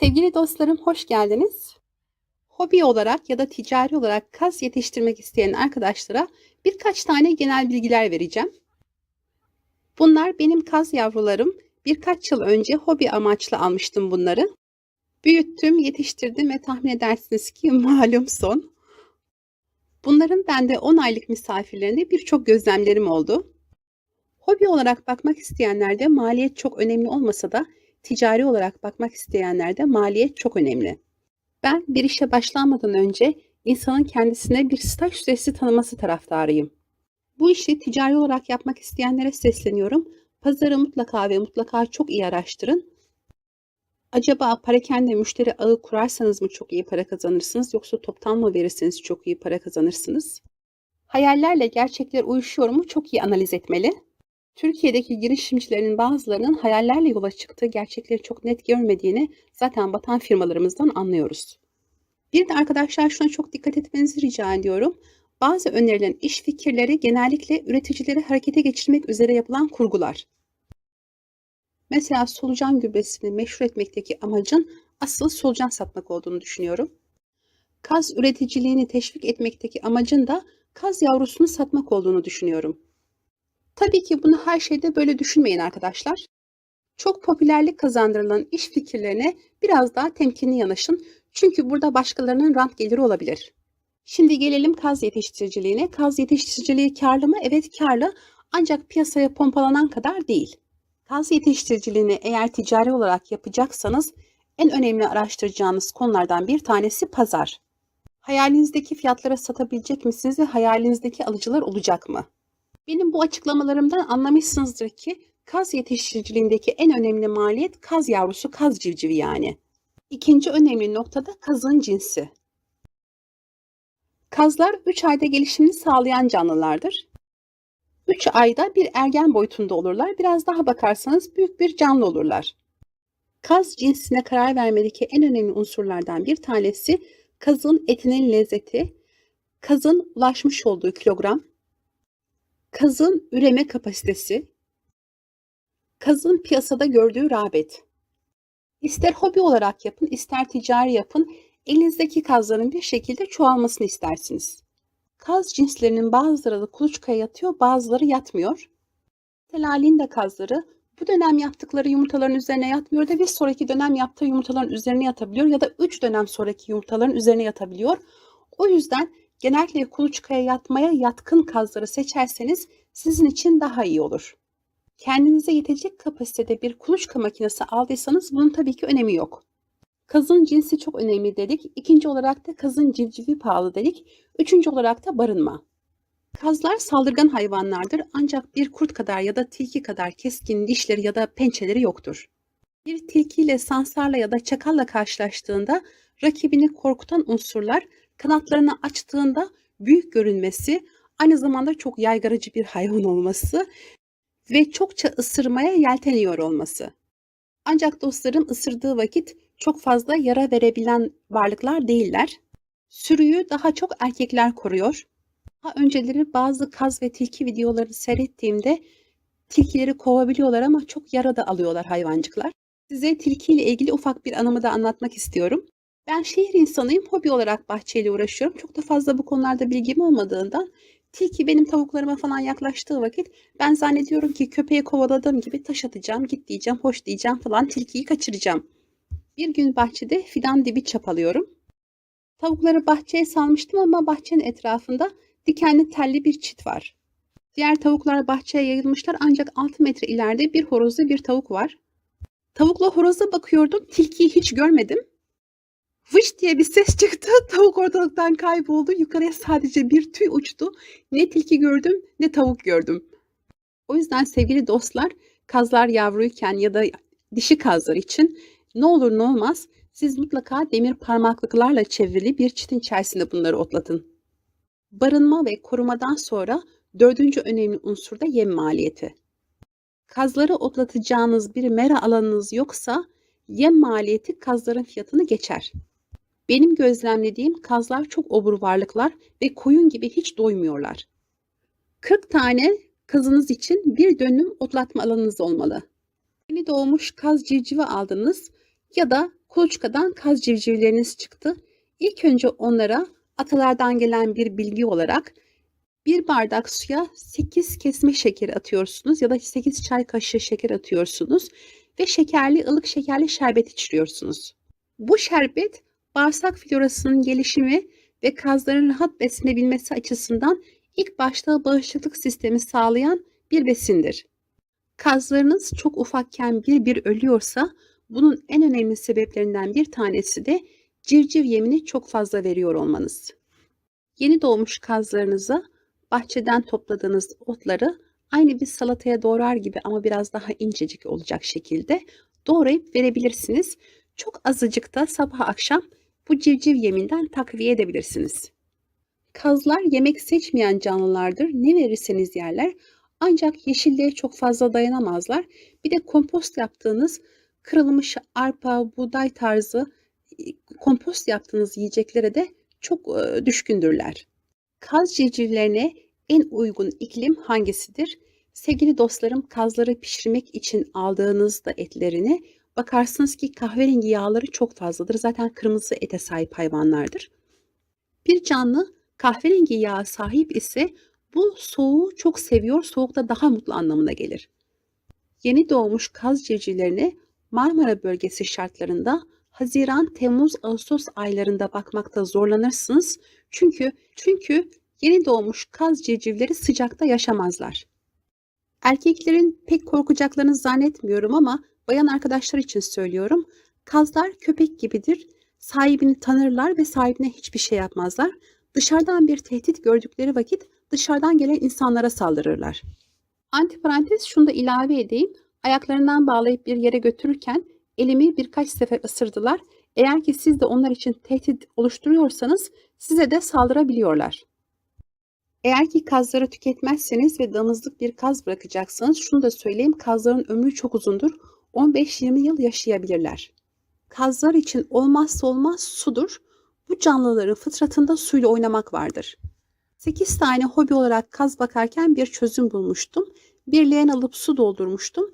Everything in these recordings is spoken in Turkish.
Sevgili dostlarım hoş geldiniz. Hobi olarak ya da ticari olarak kaz yetiştirmek isteyen arkadaşlara birkaç tane genel bilgiler vereceğim. Bunlar benim kaz yavrularım. Birkaç yıl önce hobi amaçlı almıştım bunları. Büyüttüm, yetiştirdim ve tahmin edersiniz ki malum son. Bunların bende 10 aylık misafirlerinde birçok gözlemlerim oldu. Hobi olarak bakmak isteyenlerde maliyet çok önemli olmasa da ticari olarak bakmak isteyenlerde maliyet çok önemli. Ben bir işe başlamadan önce insanın kendisine bir staj süresi tanıması taraftarıyım. Bu işi ticari olarak yapmak isteyenlere sesleniyorum. Pazarı mutlaka ve mutlaka çok iyi araştırın. Acaba parakende müşteri ağı kurarsanız mı çok iyi para kazanırsınız yoksa toptan mı verirseniz çok iyi para kazanırsınız? Hayallerle gerçekler uyuşuyor mu çok iyi analiz etmeli. Türkiye'deki girişimcilerin bazılarının hayallerle yola çıktığı gerçekleri çok net görmediğini zaten batan firmalarımızdan anlıyoruz. Bir de arkadaşlar şuna çok dikkat etmenizi rica ediyorum. Bazı önerilen iş fikirleri genellikle üreticileri harekete geçirmek üzere yapılan kurgular. Mesela solucan gübresini meşhur etmekteki amacın asıl solucan satmak olduğunu düşünüyorum. Kaz üreticiliğini teşvik etmekteki amacın da kaz yavrusunu satmak olduğunu düşünüyorum. Tabii ki bunu her şeyde böyle düşünmeyin arkadaşlar. Çok popülerlik kazandırılan iş fikirlerine biraz daha temkinli yanaşın. Çünkü burada başkalarının rant geliri olabilir. Şimdi gelelim kaz yetiştiriciliğine. Kaz yetiştiriciliği karlı mı? Evet karlı ancak piyasaya pompalanan kadar değil. Kaz yetiştiriciliğini eğer ticari olarak yapacaksanız en önemli araştıracağınız konulardan bir tanesi pazar. Hayalinizdeki fiyatlara satabilecek misiniz ve hayalinizdeki alıcılar olacak mı? Benim bu açıklamalarımdan anlamışsınızdır ki kaz yetiştiriciliğindeki en önemli maliyet kaz yavrusu, kaz civcivi yani. İkinci önemli nokta da kazın cinsi. Kazlar 3 ayda gelişimini sağlayan canlılardır. 3 ayda bir ergen boyutunda olurlar. Biraz daha bakarsanız büyük bir canlı olurlar. Kaz cinsine karar vermedeki en önemli unsurlardan bir tanesi kazın etinin lezzeti, kazın ulaşmış olduğu kilogram, kazın üreme kapasitesi, kazın piyasada gördüğü rağbet. İster hobi olarak yapın, ister ticari yapın, elinizdeki kazların bir şekilde çoğalmasını istersiniz. Kaz cinslerinin bazıları da kuluçkaya yatıyor, bazıları yatmıyor. Mesela linda kazları bu dönem yaptıkları yumurtaların üzerine yatmıyor da bir sonraki dönem yaptığı yumurtaların üzerine yatabiliyor ya da 3 dönem sonraki yumurtaların üzerine yatabiliyor. O yüzden genellikle kuluçkaya yatmaya yatkın kazları seçerseniz sizin için daha iyi olur. Kendinize yetecek kapasitede bir kuluçka makinesi aldıysanız bunun tabii ki önemi yok. Kazın cinsi çok önemli dedik. İkinci olarak da kazın civcivi pahalı dedik. Üçüncü olarak da barınma. Kazlar saldırgan hayvanlardır ancak bir kurt kadar ya da tilki kadar keskin dişleri ya da pençeleri yoktur. Bir tilkiyle sansarla ya da çakalla karşılaştığında rakibini korkutan unsurlar kanatlarını açtığında büyük görünmesi, aynı zamanda çok yaygaracı bir hayvan olması ve çokça ısırmaya yelteniyor olması. Ancak dostlarım ısırdığı vakit çok fazla yara verebilen varlıklar değiller. Sürüyü daha çok erkekler koruyor. Daha önceleri bazı kaz ve tilki videolarını seyrettiğimde tilkileri kovabiliyorlar ama çok yara da alıyorlar hayvancıklar. Size tilki ile ilgili ufak bir anımı da anlatmak istiyorum. Ben şehir insanıyım, hobi olarak bahçeyle uğraşıyorum. Çok da fazla bu konularda bilgim olmadığından tilki benim tavuklarıma falan yaklaştığı vakit ben zannediyorum ki köpeği kovaladığım gibi taş atacağım, git diyeceğim, hoş diyeceğim falan tilkiyi kaçıracağım. Bir gün bahçede fidan dibi çapalıyorum. Tavukları bahçeye salmıştım ama bahçenin etrafında dikenli telli bir çit var. Diğer tavuklar bahçeye yayılmışlar ancak 6 metre ileride bir horozlu bir tavuk var. Tavukla horoza bakıyordum, tilkiyi hiç görmedim. Vış diye bir ses çıktı. Tavuk ortalıktan kayboldu. Yukarıya sadece bir tüy uçtu. Ne tilki gördüm ne tavuk gördüm. O yüzden sevgili dostlar kazlar yavruyken ya da dişi kazlar için ne olur ne olmaz siz mutlaka demir parmaklıklarla çevrili bir çitin içerisinde bunları otlatın. Barınma ve korumadan sonra dördüncü önemli unsur da yem maliyeti. Kazları otlatacağınız bir mera alanınız yoksa yem maliyeti kazların fiyatını geçer. Benim gözlemlediğim kazlar çok obur varlıklar ve koyun gibi hiç doymuyorlar. 40 tane kazınız için bir dönüm otlatma alanınız olmalı. Yeni doğmuş kaz civcivi aldınız ya da kuluçkadan kaz civcivleriniz çıktı. İlk önce onlara atalardan gelen bir bilgi olarak bir bardak suya 8 kesme şekeri atıyorsunuz ya da 8 çay kaşığı şeker atıyorsunuz ve şekerli ılık şekerli şerbet içiriyorsunuz. Bu şerbet bağırsak florasının gelişimi ve kazların rahat beslenebilmesi açısından ilk başta bağışıklık sistemi sağlayan bir besindir. Kazlarınız çok ufakken bir bir ölüyorsa bunun en önemli sebeplerinden bir tanesi de civciv yemini çok fazla veriyor olmanız. Yeni doğmuş kazlarınıza bahçeden topladığınız otları aynı bir salataya doğrar gibi ama biraz daha incecik olacak şekilde doğrayıp verebilirsiniz. Çok azıcık da sabah akşam bu civciv yeminden takviye edebilirsiniz. Kazlar yemek seçmeyen canlılardır. Ne verirseniz yerler. Ancak yeşilliğe çok fazla dayanamazlar. Bir de kompost yaptığınız kırılmış arpa, buğday tarzı kompost yaptığınız yiyeceklere de çok düşkündürler. Kaz civcivlerine en uygun iklim hangisidir? Sevgili dostlarım kazları pişirmek için aldığınızda etlerini bakarsınız ki kahverengi yağları çok fazladır. Zaten kırmızı ete sahip hayvanlardır. Bir canlı kahverengi yağa sahip ise bu soğuğu çok seviyor, soğukta daha mutlu anlamına gelir. Yeni doğmuş kaz civcivlerine Marmara bölgesi şartlarında Haziran, Temmuz, Ağustos aylarında bakmakta zorlanırsınız. Çünkü çünkü yeni doğmuş kaz civcivleri sıcakta yaşamazlar. Erkeklerin pek korkacaklarını zannetmiyorum ama bayan arkadaşlar için söylüyorum. Kazlar köpek gibidir. Sahibini tanırlar ve sahibine hiçbir şey yapmazlar. Dışarıdan bir tehdit gördükleri vakit dışarıdan gelen insanlara saldırırlar. Antiparantez şunu da ilave edeyim. Ayaklarından bağlayıp bir yere götürürken elimi birkaç sefer ısırdılar. Eğer ki siz de onlar için tehdit oluşturuyorsanız size de saldırabiliyorlar. Eğer ki kazları tüketmezseniz ve damızlık bir kaz bırakacaksanız şunu da söyleyeyim kazların ömrü çok uzundur. 15-20 yıl yaşayabilirler. Kazlar için olmazsa olmaz sudur. Bu canlıların fıtratında suyla oynamak vardır. 8 tane hobi olarak kaz bakarken bir çözüm bulmuştum. Bir leğen alıp su doldurmuştum.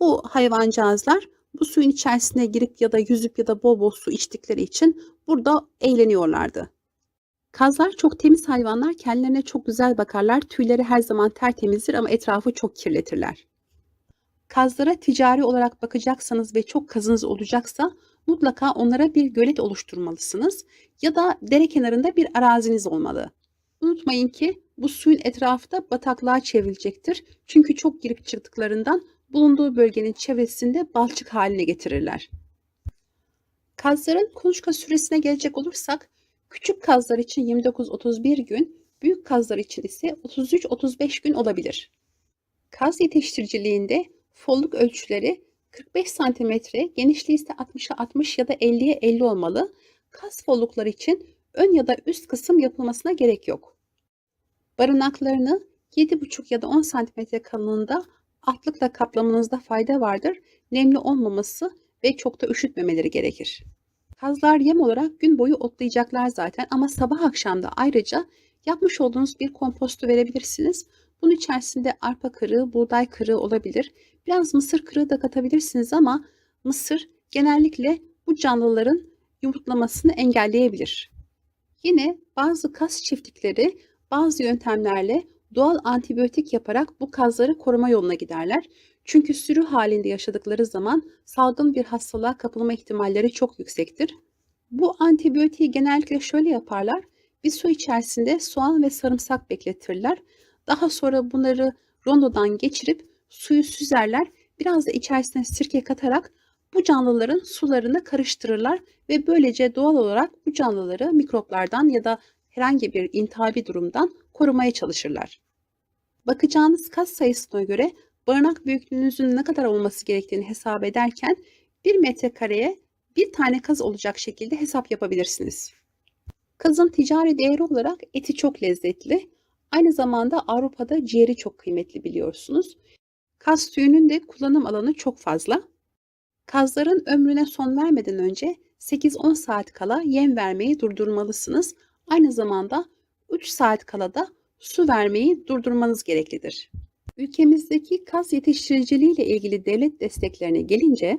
Bu hayvancağızlar bu suyun içerisine girip ya da yüzüp ya da bol bol su içtikleri için burada eğleniyorlardı. Kazlar çok temiz hayvanlar, kendilerine çok güzel bakarlar. Tüyleri her zaman tertemizdir ama etrafı çok kirletirler. Kazlara ticari olarak bakacaksanız ve çok kazınız olacaksa mutlaka onlara bir gölet oluşturmalısınız ya da dere kenarında bir araziniz olmalı. Unutmayın ki bu suyun etrafı bataklığa çevrilecektir. Çünkü çok girip çıktıklarından bulunduğu bölgenin çevresinde balçık haline getirirler. Kazların kuluçka süresine gelecek olursak küçük kazlar için 29-31 gün, büyük kazlar için ise 33-35 gün olabilir. Kaz yetiştiriciliğinde folluk ölçüleri 45 cm, genişliği ise 60'a 60 ya da 50'ye 50 olmalı. Kaz follukları için ön ya da üst kısım yapılmasına gerek yok. Barınaklarını 7,5 ya da 10 cm kalınlığında altlıkla kaplamanızda fayda vardır. Nemli olmaması ve çok da üşütmemeleri gerekir. Kazlar yem olarak gün boyu otlayacaklar zaten ama sabah akşam da ayrıca yapmış olduğunuz bir kompostu verebilirsiniz. Bunun içerisinde arpa kırığı, buğday kırığı olabilir. Biraz mısır kırığı da katabilirsiniz ama mısır genellikle bu canlıların yumurtlamasını engelleyebilir. Yine bazı kas çiftlikleri bazı yöntemlerle doğal antibiyotik yaparak bu kazları koruma yoluna giderler. Çünkü sürü halinde yaşadıkları zaman salgın bir hastalığa kapılma ihtimalleri çok yüksektir. Bu antibiyotiği genellikle şöyle yaparlar. Bir su içerisinde soğan ve sarımsak bekletirler. Daha sonra bunları rondodan geçirip suyu süzerler. Biraz da içerisine sirke katarak bu canlıların sularını karıştırırlar ve böylece doğal olarak bu canlıları mikroplardan ya da herhangi bir intihabi durumdan korumaya çalışırlar. Bakacağınız kas sayısına göre barınak büyüklüğünüzün ne kadar olması gerektiğini hesap ederken 1 metrekareye bir tane kaz olacak şekilde hesap yapabilirsiniz. Kazın ticari değeri olarak eti çok lezzetli. Aynı zamanda Avrupa'da ciğeri çok kıymetli biliyorsunuz. Kaz tüyünün de kullanım alanı çok fazla. Kazların ömrüne son vermeden önce 8-10 saat kala yem vermeyi durdurmalısınız. Aynı zamanda 3 saat kala da su vermeyi durdurmanız gereklidir. Ülkemizdeki kaz yetiştiriciliği ile ilgili devlet desteklerine gelince,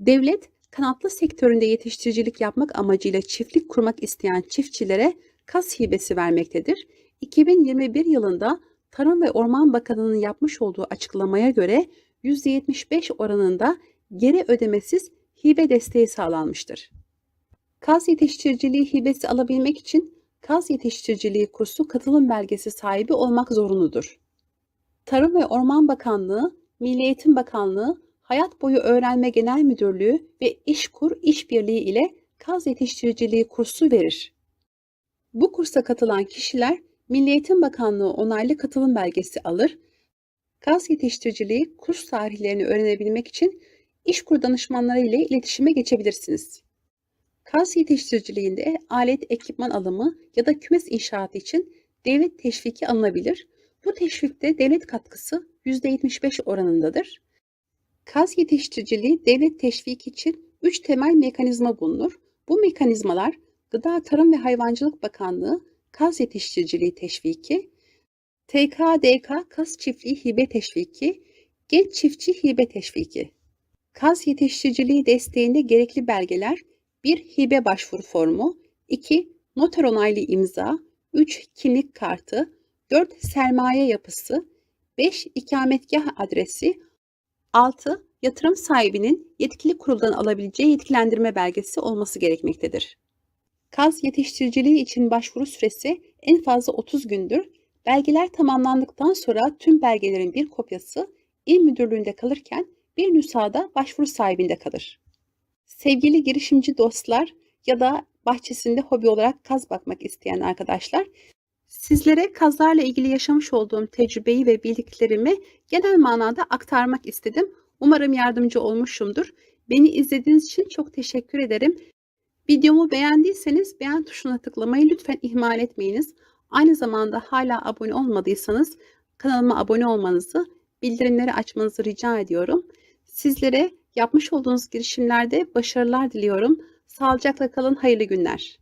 devlet Kanatlı sektöründe yetiştiricilik yapmak amacıyla çiftlik kurmak isteyen çiftçilere kas hibesi vermektedir. 2021 yılında Tarım ve Orman Bakanlığı'nın yapmış olduğu açıklamaya göre %75 oranında geri ödemesiz hibe desteği sağlanmıştır. Kaz yetiştiriciliği hibesi alabilmek için kaz yetiştiriciliği kursu katılım belgesi sahibi olmak zorunludur. Tarım ve Orman Bakanlığı, Milli Eğitim Bakanlığı, Hayat Boyu Öğrenme Genel Müdürlüğü ve İşkur İşbirliği ile kaz yetiştiriciliği kursu verir. Bu kursa katılan kişiler Milli Eğitim Bakanlığı onaylı katılım belgesi alır. Kaz yetiştiriciliği kurs tarihlerini öğrenebilmek için İşkur danışmanları ile iletişime geçebilirsiniz. Kaz yetiştiriciliğinde alet ekipman alımı ya da kümes inşaatı için devlet teşviki alınabilir. Bu teşvikte devlet katkısı %75 oranındadır. Kaz yetiştiriciliği devlet teşviki için 3 temel mekanizma bulunur. Bu mekanizmalar Gıda Tarım ve Hayvancılık Bakanlığı Kaz Yetiştiriciliği Teşviki, TKDK Kaz Çiftliği Hibe Teşviki, Genç Çiftçi Hibe Teşviki. Kaz yetiştiriciliği desteğinde gerekli belgeler 1. Hibe başvuru formu 2. Noter onaylı imza 3. Kimlik kartı 4. Sermaye yapısı 5. ikametgah adresi 6. Yatırım sahibinin yetkili kuruldan alabileceği yetkilendirme belgesi olması gerekmektedir. Kaz yetiştiriciliği için başvuru süresi en fazla 30 gündür. Belgeler tamamlandıktan sonra tüm belgelerin bir kopyası il müdürlüğünde kalırken bir nüshada başvuru sahibinde kalır. Sevgili girişimci dostlar ya da bahçesinde hobi olarak kaz bakmak isteyen arkadaşlar, sizlere kazlarla ilgili yaşamış olduğum tecrübeyi ve bildiklerimi genel manada aktarmak istedim. Umarım yardımcı olmuşumdur. Beni izlediğiniz için çok teşekkür ederim. Videomu beğendiyseniz beğen tuşuna tıklamayı lütfen ihmal etmeyiniz. Aynı zamanda hala abone olmadıysanız kanalıma abone olmanızı, bildirimleri açmanızı rica ediyorum. Sizlere yapmış olduğunuz girişimlerde başarılar diliyorum. Sağlıcakla kalın, hayırlı günler.